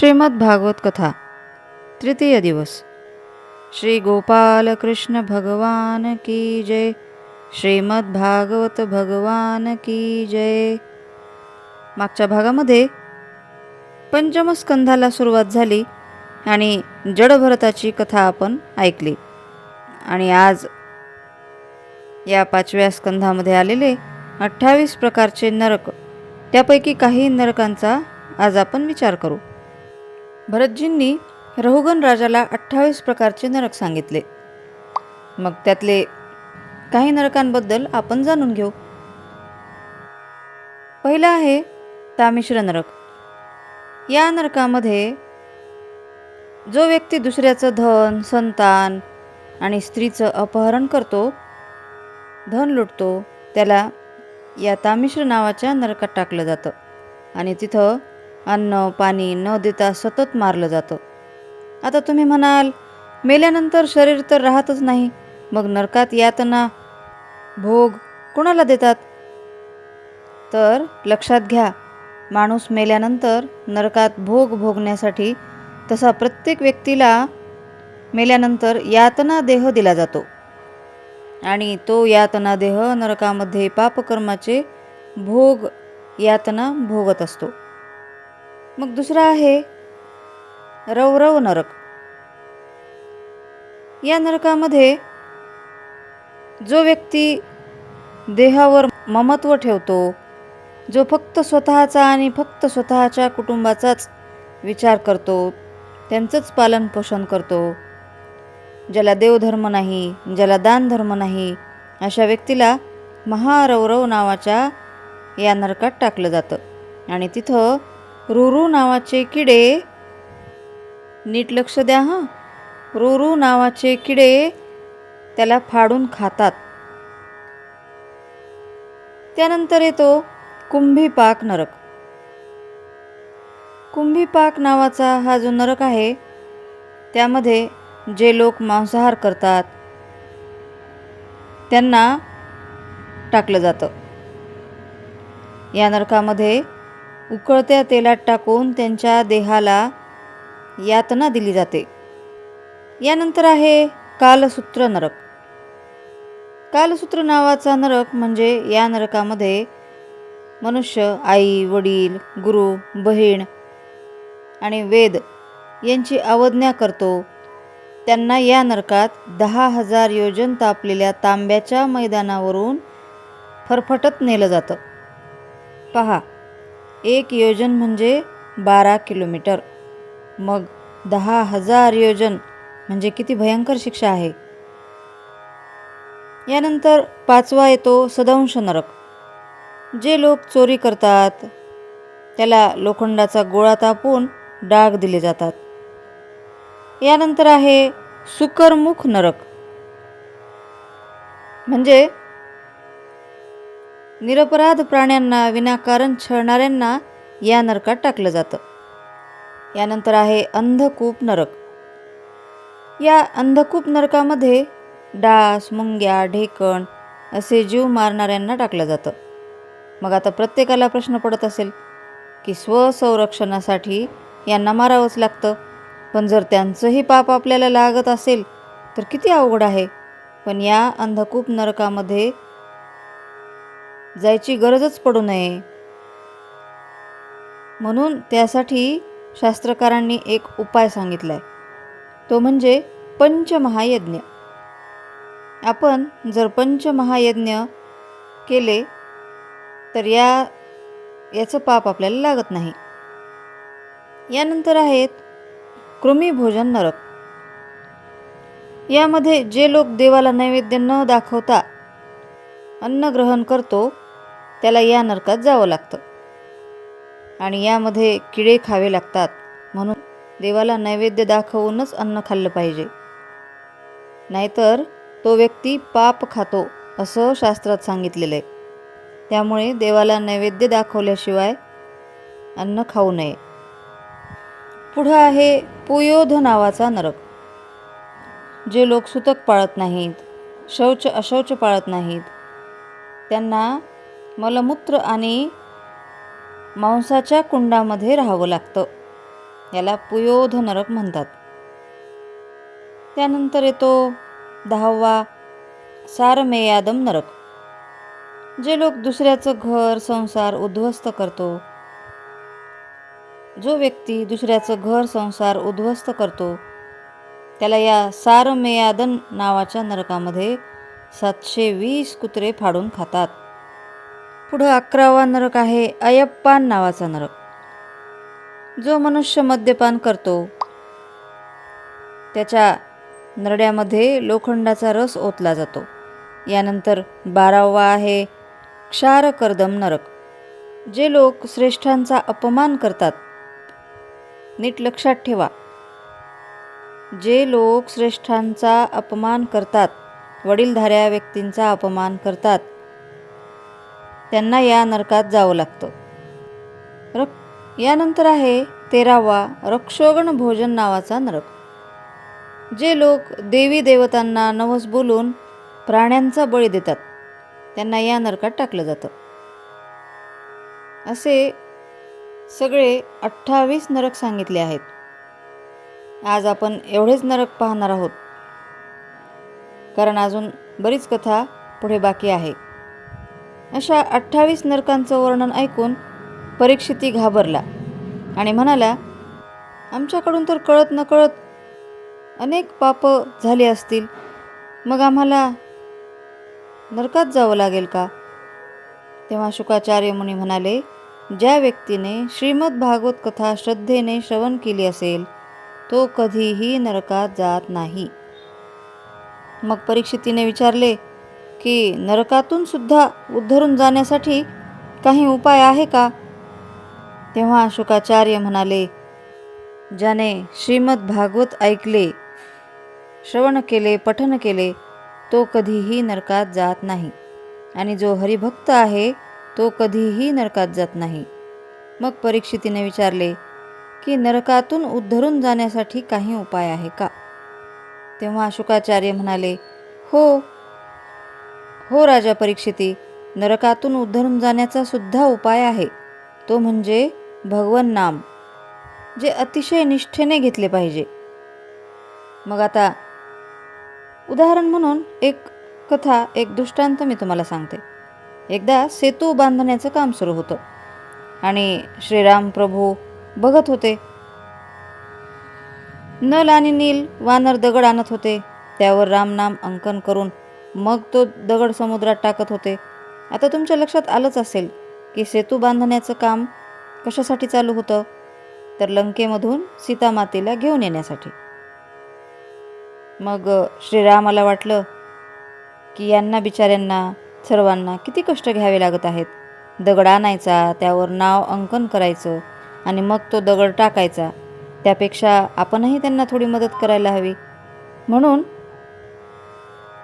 श्रीमद भागवत कथा तृतीय दिवस। श्री गोपाल कृष्ण भगवान की जय। श्रीमद भागवत भगवान की जय। मागच्या भागामध्ये पंचमस्कंधाला सुरुवात झाली आणि जडभरताची कथा आपण ऐकली. आणि आज या पाचव्या स्कंधामध्ये आलेले अठ्ठावीस प्रकारचे नरक त्यापैकी काही नरकांचा आज आपण विचार करू. भरतजींनी रहुगण राजाला अठ्ठावीस प्रकारचे नरक सांगितले. मग त्यातले काही नरकांबद्दल आपण जाणून घेऊ. पहिला आहे तामिश्र नरक. या नरकामध्ये जो व्यक्ती दुसऱ्याचं धन संतान आणि स्त्रीचं अपहरण करतो धन लुटतो त्याला या तामिश्र नावाच्या नरकात टाकलं जातं. आणि तिथं अन्न पाणी न देता सतत मारलं जातं. आता तुम्ही म्हणाल मेल्यानंतर शरीर तर राहतच नाही मग नरकात यातना भोग कोणाला देतात? तर लक्षात घ्या माणूस मेल्यानंतर नरकात भोग भोगण्यासाठी तसा प्रत्येक व्यक्तीला मेल्यानंतर यातना देह दिला जातो. आणि तो यातना देह नरकामध्ये पापकर्माचे भोग यातना भोगत असतो. मग दुसरा आहे रवरव नरक. या नरकामध्ये जो व्यक्ती देहावर ममत्व ठेवतो जो फक्त स्वतःचा आणि फक्त स्वतःच्या कुटुंबाचाच विचार करतो त्यांचंच पालनपोषण करतो. ज्याला देवधर्म नाही ज्याला दानधर्म नाही अशा व्यक्तीला महारौरव नावाच्या या नरकात टाकलं जातं. आणि तिथं रुरू नावाचे किडे. नीट लक्ष द्या हां. रुरू नावाचे किडे त्याला फाडून खातात. त्यानंतर येतो कुंभीपाक नरक. कुंभीपाक नावाचा हा जो नरक आहे त्यामध्ये जे लोक मांसाहार करतात त्यांना टाकलं जातं. या नरकामध्ये उकळत्या तेलात टाकून त्यांच्या देहाला यातना दिली जाते. यानंतर आहे कालसूत्र नरक. कालसूत्र नावाचा नरक म्हणजे या नरकामध्ये मनुष्य आई वडील गुरु बहीण आणि वेद यांची अवज्ञा करतो. त्यांना या नरकात दहा हजार योजन तापलेल्या तांब्याच्या मैदानावरून फरफटत नेलं जातं. पहा एक योजन म्हणजे बारा किलोमीटर. मग दहा हजार योजन म्हणजे किती भयंकर शिक्षा आहे? यानंतर पाचवा येतो सदंश नरक. जे लोक चोरी करतात त्याला लोखंडाचा गोळा तापून डाग दिले जातात. यानंतर आहे सुकरमुख नरक. म्हणजे निरपराध प्राण्यांना विनाकारण छळणाऱ्यांना या नरकात टाकलं जातं. यानंतर आहे अंधकूप नरक. या अंधकूप नरकामध्ये डास मुंग्या ढेकण असे जीव मारणाऱ्यांना टाकलं जातं. मग आता प्रत्येकाला प्रश्न पडत असेल की स्वसंरक्षणासाठी यांना मारावंच लागतं. पण जर त्यांचंही पाप आपल्याला लागत असेल तर किती अवघड आहे. पण या अंधकूप नरकामध्ये जायची गरजच पडू नये. म्हणून त्यासाठी शास्त्रकारांनी एक उपाय सांगितला आहे तो म्हणजे पंचमहायज्ञ. आपण जर पंचमहायज्ञ केले तर या याचं पाप आपल्याला लागत नाही. यानंतर आहेत कृमीभोजन नरक. यामध्ये जे लोक देवाला नैवेद्य न दाखवता अन्न ग्रहण करतो त्याला या नरकात जावं लागतं. आणि यामध्ये किडे खावे लागतात. म्हणून देवाला नैवेद्य दाखवूनच अन्न खाल्लं पाहिजे. नाहीतर तो व्यक्ती पाप खातो असं शास्त्रात सांगितलेलं आहे. त्यामुळे देवाला नैवेद्य दाखवल्याशिवाय अन्न खाऊ नये. पुढं आहे पुयोध नावाचा नरक. जे लोक सुतक पाळत नाहीत शौच अशौच पाळत नाहीत त्यांना मलमूत्र आणि मांसाच्या कुंडामध्ये राहावं लागतं. याला पुयोध नरक म्हणतात. त्यानंतर येतो दहावा सारमेयादम नरक. जे लोक दुसऱ्याचं घर संसार उद्ध्वस्त करतो जो व्यक्ती दुसऱ्याचं घर संसार उद्ध्वस्त करतो त्याला या सारमेयादन नावाच्या नरकामध्ये सातशे वीस कुत्रे फाडून खातात. पुढं अकरावा नरक आहे अयप्पान नावाचा नरक. जो मनुष्य मद्यपान करतो त्याच्या नरड्यामध्ये लोखंडाचा रस ओतला जातो. यानंतर बारावा आहे क्षारकर्दम नरक. जे लोक श्रेष्ठांचा अपमान करतात नीट लक्षात ठेवा. जे लोक श्रेष्ठांचा अपमान करतात वडीलधाऱ्या व्यक्तींचा अपमान करतात त्यांना या नरकात जावं लागतं. रक यानंतर आहे तेरावा रक्षोगण भोजन नावाचा नरक. जे लोक देवी देवतांना नवस बोलून प्राण्यांचा बळी देतात त्यांना या नरकात टाकलं जातं. असे सगळे अठ्ठावीस नरक सांगितले आहेत. आज आपण एवढेच नरक पाहणार आहोत. कारण अजून बरीच कथा पुढे बाकी आहे. अशा अठ्ठावीस नरकांचं वर्णन ऐकून परीक्षिती घाबरला आणि म्हणाला आमच्याकडून तर कळत नकळत अनेक पापं झाली असतील. मग आम्हाला नरकात जावं लागेल का? तेव्हा शुकाचार्य मुनी म्हणाले ज्या व्यक्तीने श्रीमद भागवत कथा श्रद्धेने श्रवण केली असेल तो कधीही नरकात जात नाही. मग परीक्षितीने विचारले की नरकातून सुद्धा उद्धरून जाण्यासाठी काही उपाय आहे का? तेव्हा शुकाचार्य म्हणाले ज्याने श्रीमद भागवत ऐकले श्रवण केले पठन केले तो कधीही नरकात जात नाही. आणि जो हरिभक्त आहे तो कधीही नरकात जात नाही. मग परीक्षितीने विचारले की नरकातून उद्धरून जाण्यासाठी काही उपाय आहे का? तेव्हा शुकाचार्य म्हणाले हो हो राजा परीक्षिती नरकातून उद्धरून जाण्याचा सुद्धा उपाय आहे. तो म्हणजे भगवन नाम जे अतिशय निष्ठेने घेतले पाहिजे. मग आता उदाहरण म्हणून एक कथा एक दृष्टांत मी तुम्हाला सांगते. एकदा सेतू बांधण्याचं काम सुरू होतं आणि श्रीराम प्रभू बघत होते. नल आणि नील वानर दगड आणत होते. त्यावर रामनाम अंकन करून मग तो दगड समुद्रात टाकत होते. आता तुमच्या लक्षात आलंच असेल की सेतू बांधण्याचं काम कशासाठी चालू होतं? तर लंकेमधून सीतामातेला घेऊन येण्यासाठी. मग श्रीरामाला वाटलं की यांना बिचाऱ्यांना सर्वांना किती कष्ट घ्यावे लागत आहेत. दगड आणायचा त्यावर नाव अंकन करायचं आणि मग तो दगड टाकायचा. त्यापेक्षा आपणही त्यांना थोडी मदत करायला हवी. म्हणून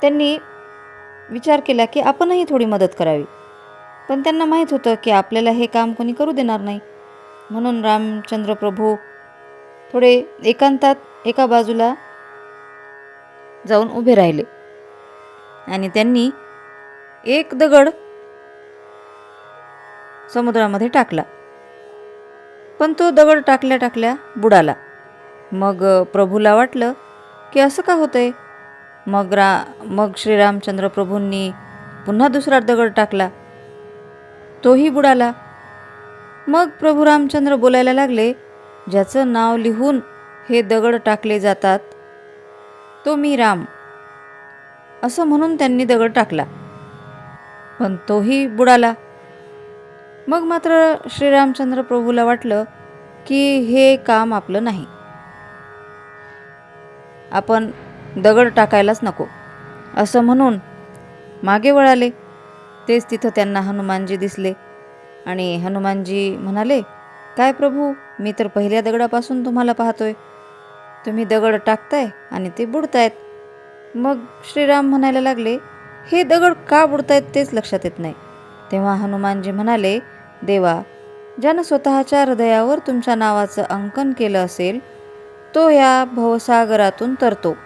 त्यांनी विचार केला की आपणही थोडी मदत करावी. पण त्यांना माहीत होतं की आपल्याला हे काम कोणी करू देणार नाही. म्हणून रामचंद्र प्रभू थोडे एकांतात एका बाजूला जाऊन उभे राहिले. आणि त्यांनी एक दगड समुद्रामध्ये टाकला. पण तो दगड टाकल्या टाकल्या बुडाला. मग प्रभूला वाटलं की असं का होतंय? मग रा मग श्रीरामचंद्र प्रभूंनी पुन्हा दुसरा दगड टाकला. तोही बुडाला. मग प्रभू रामचंद्र बोलायला लागले ज्याचं नाव लिहून हे दगड टाकले जातात तो मी राम. असं म्हणून त्यांनी दगड टाकला. पण तोही बुडाला. मग मात्र श्रीरामचंद्र प्रभूला वाटलं की हे काम आपलं नाही. आपण दगड टाकायलाच नको. असं म्हणून मागे वळाले. तेच तिथं त्यांना हनुमानजी दिसले. आणि हनुमानजी म्हणाले काय प्रभू मी तर पहिल्या दगडापासून तुम्हाला पाहतोय. तुम्ही दगड टाकताय आणि ते बुडतायत. मग श्रीराम म्हणायला लागले हे दगड का बुडतायत तेच लक्षात येत नाही. तेव्हा हनुमानजी म्हणाले देवा ज्यानं स्वतःच्या हृदयावर तुमच्या नावाचं अंकन केलं असेल तो या भवसागरातून तरतो.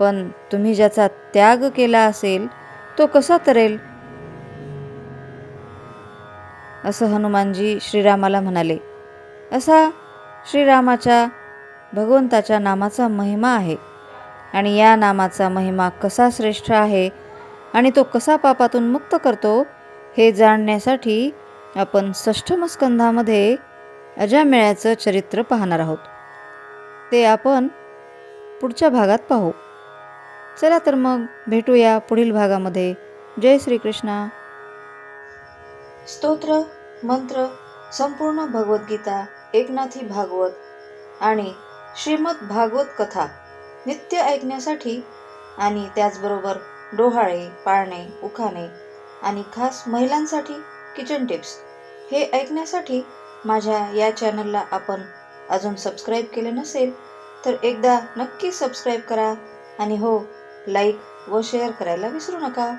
पण तुम्ही ज्याचा त्याग केला असेल तो कसा तरेल? असं हनुमानजी श्रीरामाला म्हणाले. असा श्रीरामाच्या भगवंताच्या नामाचा महिमा आहे. आणि या नामाचा महिमा कसा श्रेष्ठ आहे आणि तो कसा पापातून मुक्त करतो हे जाणण्यासाठी आपण षष्ठमस्कंधामध्ये अजामेळ्याचं चरित्र पाहणार आहोत. ते आपण पुढच्या भागात पाहू. चला तर मग भेटूया पुढील भागामध्ये. जय श्रीकृष्णा. स्तोत्र मंत्र संपूर्ण भगवद्गीता एकनाथी भागवत आणि श्रीमद भागवत कथा नित्य ऐकण्यासाठी आणि त्याचबरोबर डोहाळे पाळणे उखाणे आणि खास महिलांसाठी किचन टिप्स हे ऐकण्यासाठी माझ्या या चॅनलला आपण अजून सबस्क्राईब केले नसेल तर एकदा नक्की सबस्क्राईब करा आणि हो लाईक व शेअर करायला विसरू नका.